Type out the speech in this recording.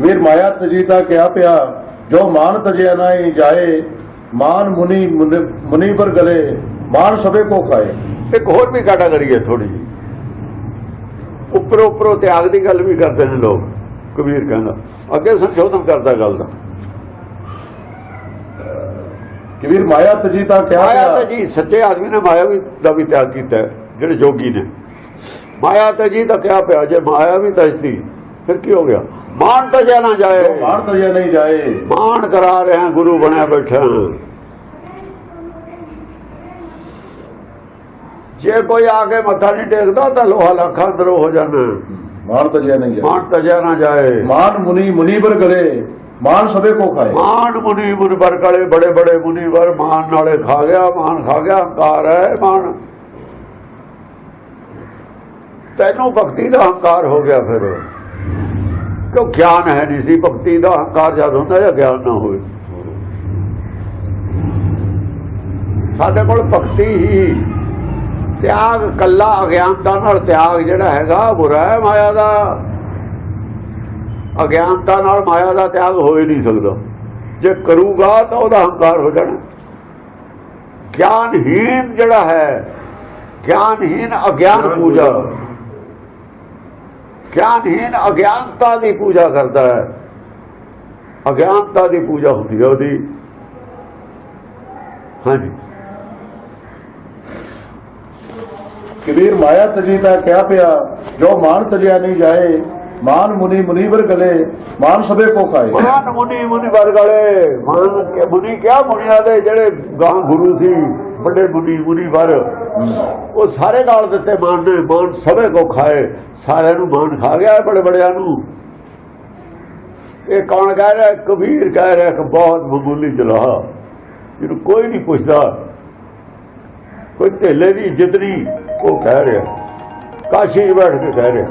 ਵੀਰ ਮਾਇਆ ਤਜੀ ਤਾਂ ਕਿਹਾ ਪਿਆ? ਜੋ ਮਾਨ ਤਜਿਆ ਨਹੀਂ ਜਾਏ ਮਾਨ ਮੁਨੀ ਮੁਨ- ਪਰ ਗਲੇ ਮਾਨ ਸਭੇ ਕੋ ਖਾਏ। ਇੱਕ ਹੋਰ ਵੀ ਕੈਟਾਗਰੀ ਹੈ ਥੋੜੀ ਜੀ ਉੱਪਰੋਂ ਉੱਪਰੋਂ ਤਿਆਗ ਦੀ ਗੱਲ ਵੀ ਕਰਦੇ ਨੇ ਲੋਕ ਕਬੀਰ ਕਹਿੰਦਾ। ਅੱਗੇ ਸੰਸ਼ੋਧਨ ਕਰਦਾ ਗੱਲ ਦਾ। ਕਿ ਵੀਰ ਮਾਇਆ ਤਜੀ ਤਾਂ ਕਿਹਾ ਮਾਇਆ ਤਾਂ ਪਿਆ? ਜੀ ਸੱਚੇ ਆਦਮੀ ਨੇ ਮਾਇਆ ਵੀ ਦਾ ਵੀ ਤਿਆਗ ਕੀਤਾ ਜਿਹੜੇ ਜੋਗੀ ਨੇ। ਮਾਇਆ ਤਾਂ ਜੀ ਦਾ ਕਿਹਾ ਪਿਆ? ਜੇ ਮਾਇਆ ਵੀ ਤਜਦੀ ਫਿਰ ਕੀ ਹੋ ਗਿਆ? ਮਾਨ ਤਾਂ ਨਾ ਜੋ ਜਾਏ ਮਾਨ ਤਜਿਆ ਨਹੀਂ ਜਾਏ। ਮਾਨ ਕਰਾ ਰਿਹਾ ਗੁਰੂ ਬਣਿਆ ਬੈਠਾ। ਜੇ ਕੋਈ ਆ ਕੇ ਮੱਥਾ ਨਹੀਂ ਟੇਕਦਾ ਤਾਂ ਲੋਹਾ ਲੱਖਾਂ ਅੰਦਰੋਂ ਹੋ ਜਾਣਾ। ਮਾਨ ਤਜਿਆ ਨਹੀਂ ਜਾਏ। ਮਾਨ ਤਜਿਆ ਨਾ ਜਾਏ। ਮਾਨ ਮੁਨੀ ਮੁਨੀ ਪਰ ਗਲੇ ਮਾਨ ਸਭੇ ਕੋ ਖਾਏ। ਮਾਨ ਮੁਨੀ ਮੁਨਵਰ ਕਲੇ ਬੜੇ ਬੜੇ ਮੁਨੀਵਰ ਮਾਨ ਨਾਲੇ ਖਾ ਗਿਆ ਮਾਨ ਖਾ ਗਿਆ ਹੰਕਾਰ ਹੈ ਮਾਨ ਤੈਨੂੰ ਭਗਤੀ ਦਾ ਹੰਕਾਰ ਹੋ ਗਿਆ ਫਿਰ। ਕਿਉਂ ਗਿਆਨ ਹੈ ਨਹੀਂ ਸੀ, ਭਗਤੀ ਦਾ ਹੰਕਾਰ ਜਦ ਹੁੰਦਾ ਜਾਂ ਗਿਆਨ ਨਾ ਹੋਵੇ। ਸਾਡੇ ਕੋਲ ਭਗਤੀ ਹੀ ਤਿਆਗ, ਕੱਲਾ ਅਗਿਆਨਤਾ ਨਾਲ ਤਿਆਗ ਜਿਹੜਾ ਹੈਗਾ ਬੁਰਾ ਹੈ ਮਾਇਆ ਦਾ। ਅਗਿਆਨਤਾ ਨਾਲ ਮਾਇਆ ਦਾ ਤਿਆਗ ਹੋ ਹੀ ਨਹੀਂ ਸਕਦਾ। ਜੇ ਕਰੂਗਾ ਤਾਂ ਉਹਦਾ ਹੰਕਾਰ ਹੋ ਜਾਣਾ। ਗਿਆਨਹੀਨ ਜਿਹੜਾ ਹੈ ਗਿਆਨਹੀਨ ਅਗਿਆਨ ਪੂਜਾ। ਗਿਆਨਹੀਨ ਅਗਿਆਨਤਾ ਦੀ ਪੂਜਾ ਕਰਦਾ ਹੈ। ਅਗਿਆਨਤਾ ਦੀ ਪੂਜਾ ਹੁੰਦੀ ਹੈ ਉਹਦੀ। ਹਾਂਜੀ। ਕਿ ਵੀਰ ਮਾਇਆ ਤਜੀ ਤਾਂ ਕਿਹਾ ਪਿਆ ਜੋ ਮਾਨ ਤਜਿਆ ਨਹੀਂ ਜਾਏ ਮਾਨ ਮੁਨੀ ਮੁਨੀ ਪਰ ਗਲੇ ਮਾਨ ਸਭੇ ਕੋ ਖਾਏ। ਮਾਨ ਮੁਨੀ ਮੁਨੀ ਵਰਗਲੇ ਮਾਨ ਕੇ ਮੁਨੀ ਕਿਹਾ ਮੁਨੀਆਂ ਦੇ ਜਿਹੜੇ ਗਾਂ ਗੁਰੂ ਸੀ ਵੱਡੇ ਮੁਨੀ ਮੁਨੀ ਵਰ। ਉਹ ਸਾਰੇ ਨਾਲ ਦਿੱਤੇ ਮਾਨ ਨੇ, ਮਾਨ ਸਭੇ ਕੋ ਖਾਏ। ਸਾਰਿਆਂ ਨੂੰ ਮਾਨ ਖਾ ਗਿਆ ਬੜੇ ਬੜਿਆਂ ਨੂੰ। ਇਹ ਕੌਣ ਕਹਿ ਰਿਹਾ? ਕਬੀਰ ਕਹਿ ਰਿਹਾ ਕਿ ਬਹੁਤ ਮਾਮੂਲੀ ਜਲਾਹ। ਜਿਹਨੂੰ ਕੋਈ ਨਹੀਂ ਪੁੱਛਦਾ। ਕੋਈ ਢੇਲੇ ਦੀ ਇੱਜ਼ਤ ਨਹੀਂ, ਉਹ ਕਹਿ ਰਿਹਾ। ਕਾਸ਼ੀ 'ਚ ਬੈਠ ਕੇ ਕਹਿ ਰਿਹਾ।